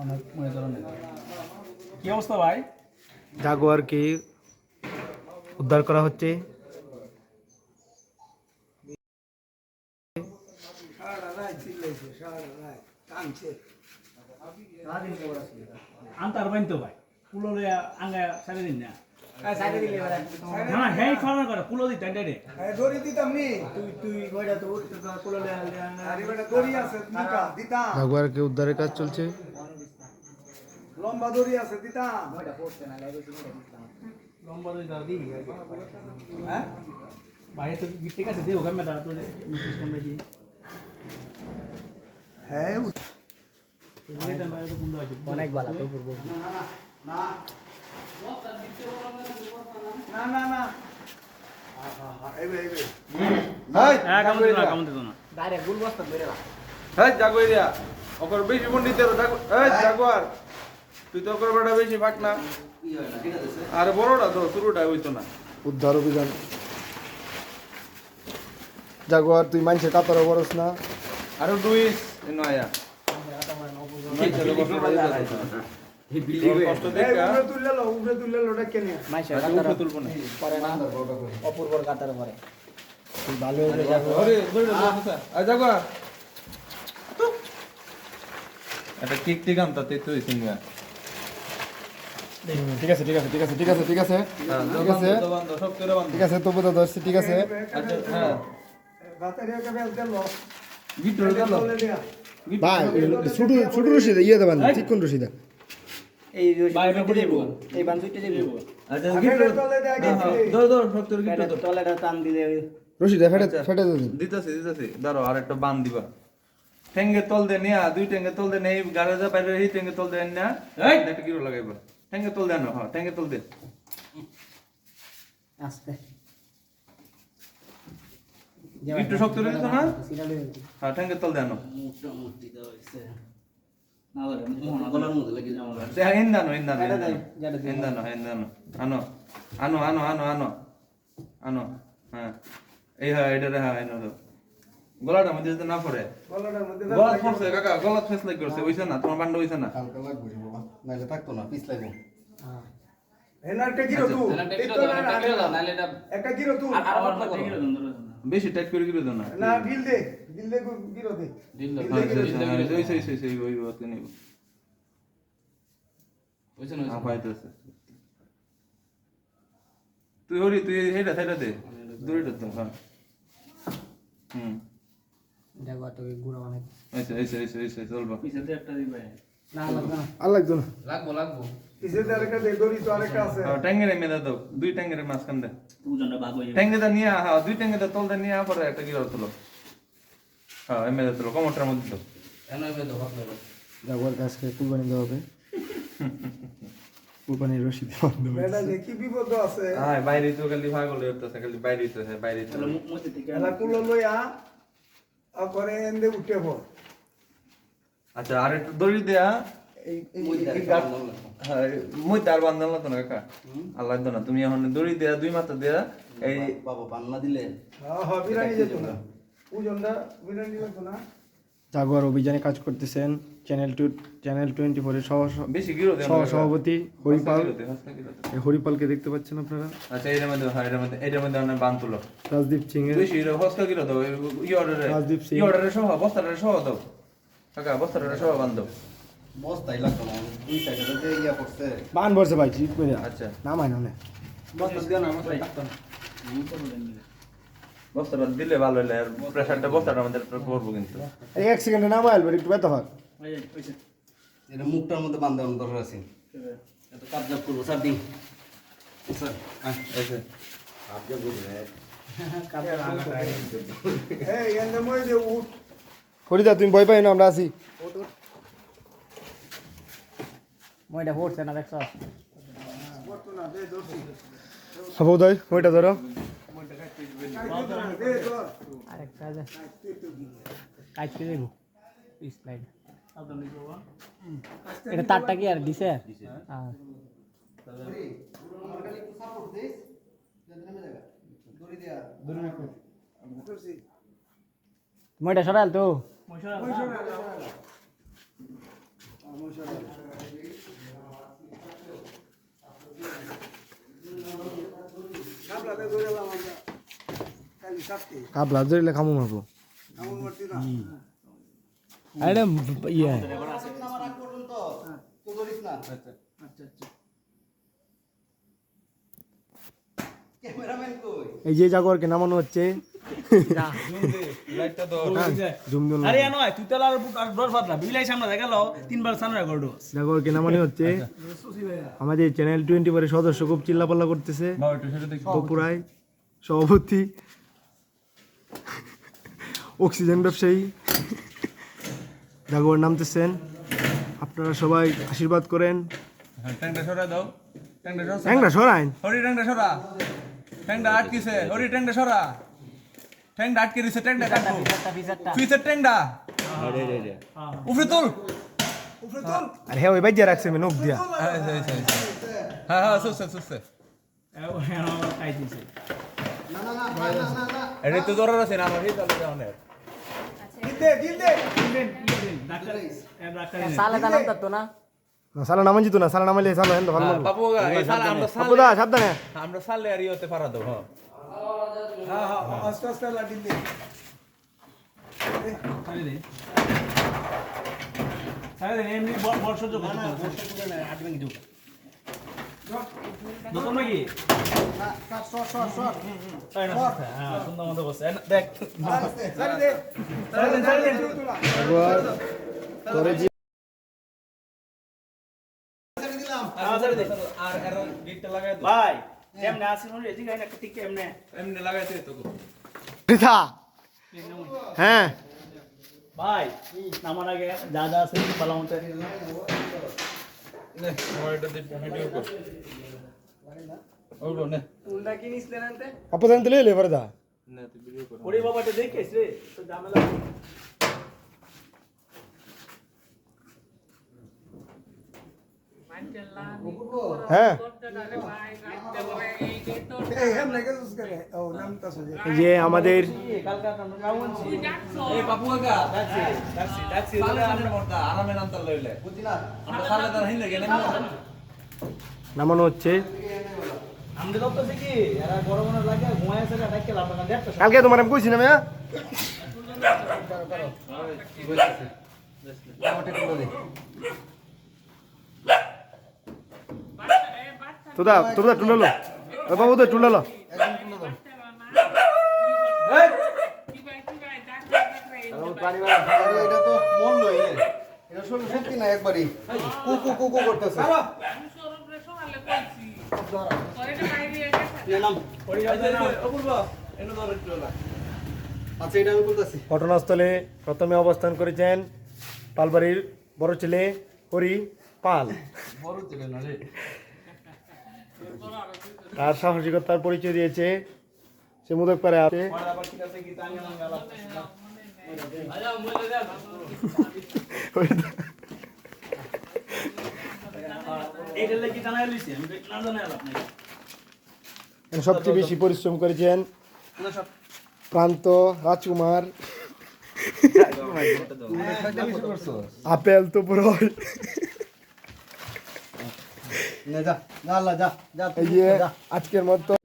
অনেক কি অবস্থা ভাই উদ্ধার করা হচ্ছে আনতার বাইন তো ভাই। পুলো আঙ্গা সারে দিন না। না হেই ফার্মার করে পুলো দিতে ডাইরে দড়ি দিতাম নি। তুই তুই কইরা তো উঠতে কোলে লে আরে বেটা দড়ি আছে দিতা দিতাম। জাগুয়ারকে উদ্ধারের কাজ চলছে? লম্বা দড়ি আছে দিতাম। লম্বা দুই দাও দিই হ্যাঁ? ভাই তো গিফট কাছে দেও গামে দাও তো দেখি হ্যাঁ অনেক ভালো তো না না। না না না। আরে। বড়টা তো শুরুটা হইতো না। উদ্ধার অভিযান। জাগুয়ার তুই মানুষের কাতারও বরস না। আরও ডুইস নয়া। অপূর্বর কাতারে পরে। ভালো হয়ে কিক টিক আনতা তে তুই সিঙ্গা ঠিক আছে ঠিক আছে ঠিক আছে ঠিক আছে ঠিক আছে। ঠিক আছে। ঠিক আছে তবু তো ধরছি ঠিক আছে। হ্যাঁ। ভাই ছোট ছোট রশিদা ইয়ে দেবেন ঠিক কোন রশিদা। বাইরে এই বান্ধবীটা দেবো আচ্ছা হ্যাঁ, হ্যাঁ, ধর ধর ধর। তলাটা টান দিলে ফেটে আচ্ছা। ফেটে দিতেছি দিতেছি। দাঁড়ো আর একটা বান দিবা। ঠেঙ্গে তল দে নিয়া দুই ঠেঙ্গে তল দে নেই গাড়ি বাইরে এই ঠেঙ্গে তল দে না এই! একটা কিলো লাগাইবা। ঠেঙ্গে তল দে না হ্যাঁ ঠেঙ্গে তল দে। আস্তে। একটু শক্ত করে না? হ্যাঁ ঠেঙ্গে তল দে আনো। মোটামুটি তো হয়েছে। লেগে এটা যেটা দেয়। ইন্দানো ইন্দানো আনো আনো আনো আনো আনো। আনো হ্যাঁ। এই হ্যাঁ এটা রে হ্যাঁ এনো মধ্যে যদি না পড়ে। গলাটার মধ্যে গলা পড়ছে কাকা গলা ফেস লাগ করছে হইছে না? তোমার বান্ড হইছে না? হালকা লাগবে রে বাবা নাইলে থাকতো না পিছ লাগবে। হেনা একটা গিরো তু এই তো না না একটা গিরো তু বেশি টাইট করে গিরে দাও না না ঢিল দে ঢিল দে। গিরো দে ঢিল দে হ্যাঁ সেই সেই সেই সেই সেই ওই ওই নিব। আপাইতেছে তুই হরি তুই হেটা হেটা দে। দূরেটা তো হ্যাঁ। হুম। দেখো তো গুড়া মানে এইসে এইসে এইসে এইসে চলবা। পিছনে একটা দিবে। না লাগবে না। আর না। কিসে দে আরেকটা দে দড়ি তো আরেকটা আছে। হ্যাঁ ট্যাঙ্গেরে মেদা দাও দুই ট্যাঙ্গেরে মাঝখান দে। দুজনটা ভাগ হয়ে ট্যাঙ্গে দা নিয়ে হ্যাঁ দুই ট্যাঙ্গে দা তল দা নিয়ে পরে একটা গিরার তোলো। হ্যাঁ এমে দা কমটার মধ্যে তো জাগুয়ার কাজকে কুরবানি দেওয়া হবে। কুরবানির রশিদ বন্ধ হবে। যে কি বিপদ আছে? হ্যাঁ বাইরে তো খালি ভাগল হইতেছে খালি বাইরে হইতেছে বাইরে মুখ মধ্যে থেকে এলা কুলো লইয়া আর পরে এন্দে উঠে পড়। আচ্ছা আর একটু দড়ি দেয়া হ্যাঁ মই তার না না কাকা আল্লাহ তো না তুমি এখন দড়ি দেয়া দুই মাথা দেয়া এই বাবা দিলে? হ্যাঁ হ্যাঁ জাগুয়ার অভিযানে কাজ করতেছেন চ্যানেল টু চ্যানেল টোয়েন্টি ফোরের সহ সভাপতি হরিপাল। হরিপালকে দেখতে পাচ্ছেন আপনারা? আচ্ছা এর মধ্যে হ্যাঁ এর মধ্যে এটার মধ্যে অনেক বান তুলো। রাজদীপ সিং এর। বেশি হস্তা গিরো দাও ই অর্ডারে রাজদীপ সিং। অর্ডারে সহ বস্তাটা সহ দাও। কাকা বস্তাটা সহ বান দাও বস্তাই লাগতো না দুই সাইডে তো ইয়া করছে। বান ভরছে ভাই ঠিক করে আচ্ছা। নামাই না বস্তা দিয়ে না বস্তা লাগতো না। বস্তাটা দিলে ভালো হলে আর প্রেসারটা বস্তাটার মধ্যে পড়ব কিন্তু। এই এক সেকেন্ডে নামাই আলবেন একটু ব্যথা হয়। ওই যে। ওইছে এটা মুখটার মধ্যে বান্ধা দরকার আছে। এত কাবজাব করব স্যার দিন। স্যার এই যে। এই এন্দে মই যে উঠ হরিদা তুমি ভয় পাই না আমরা আছি। মইটা পড়ছে না দেখছ? পড়তো না দে ধরছি হব দয় ওইটা ধরো। আরেকটা আছে কাটতে দেবো? স্লাইড এটা তারটা কি আর দিছে? হ্যাঁ। মইটা সরাল তো। আমরা খালি সাথে কাবলা ধরলে কামু মারবো। আরে ইয়ে। আচ্ছা আচ্ছা। ক্যামেরাম্যান কই? এই যে জাগরকে নামানো হচ্ছে। নামানো হচ্ছে। আমাদের চ্যানেল টোয়েন্টি পরে সদস্য খুব চিল্লাপাল্লা করতেছে। বকুড়ায় সভাপতি অক্সিজেন ব্যবসায়ী। জাগর নামতেছেন আপনারা সবাই আশীর্বাদ করেন। হ্যাঁ ট্যাংটা সরা দাও। ট্যাংটা সরা ট্যাংরা সরাইন হরি ট্যাংটা সরা। ট্যাংটা আটকিছে। হরি ট্যাংটা সরা। ট্যাংটা আটকে দিছে ট্যাংটা কাটবো ফিসের ট্যাংটা উপরে তুল। আর হ্যাঁ ওই বাইজা রাখছে আমি নখ দিয়া। হ্যাঁ হ্যাঁ হ্যাঁ হ্যাঁ। সুসে সুসে এনো খাই দিছে। এটা তো দরার আছে না আমার এই তালে যাও না দিল দে দিল ডাক্তার ডাক্তার সালে দানাম তো না। না, সালা নামান জিতো না সালা নামাইলে সালা হেন ভালো লাগবে বাবু এই সালে আমরা সালে আমরা সালে আর ইয়েতে পারা দাও হ্যাঁ হ্যাঁ হ্যাঁ আস্তে আস্তে লা দে সারি দে। সারি দে এমনি বর্ষ যোগ না না আট যোগ দোকান নাকি তাই না হ্যাঁ সুন্দর মতো বসে দেখ সারি দে সারি দেন সারি দেন জাগর তোরে যে হ্যাঁ সারি দে আর এর গিটটা লাগাই দাও ভাই এমনে আসিন হলি এদিকে আইনা ঠিক এমনে এমনি লাগাইতে তো রিথা হ্যাঁ ভাই নামার আগে যা যা আছে পালামতে নে আমার এটা তার হিন্দে গেলে নামানো হচ্ছে। মনে কালকে তোমার আমি কইছি না মেয়া। তোদা তোদা টুলালো বাবু তো টুলালো এটা তো মন নই এটা শরীর না একবারই কু কু কু কু করতেছে আচ্ছা ঘটনাস্থলে প্রথমে অবস্থান করেছেন পালবাড়ির বড় ছেলে হরি পাল। বড় ছিল না রে। তার সাহসিকতার পরিচয় দিয়েছে সে মুদক পারে আছে সবচেয়ে বেশি পরিশ্রম করেছেন প্রান্ত রাজকুমার আপেল তো পুরো নে যা যা আল্লাহ যা যা এই যে আজকের মতো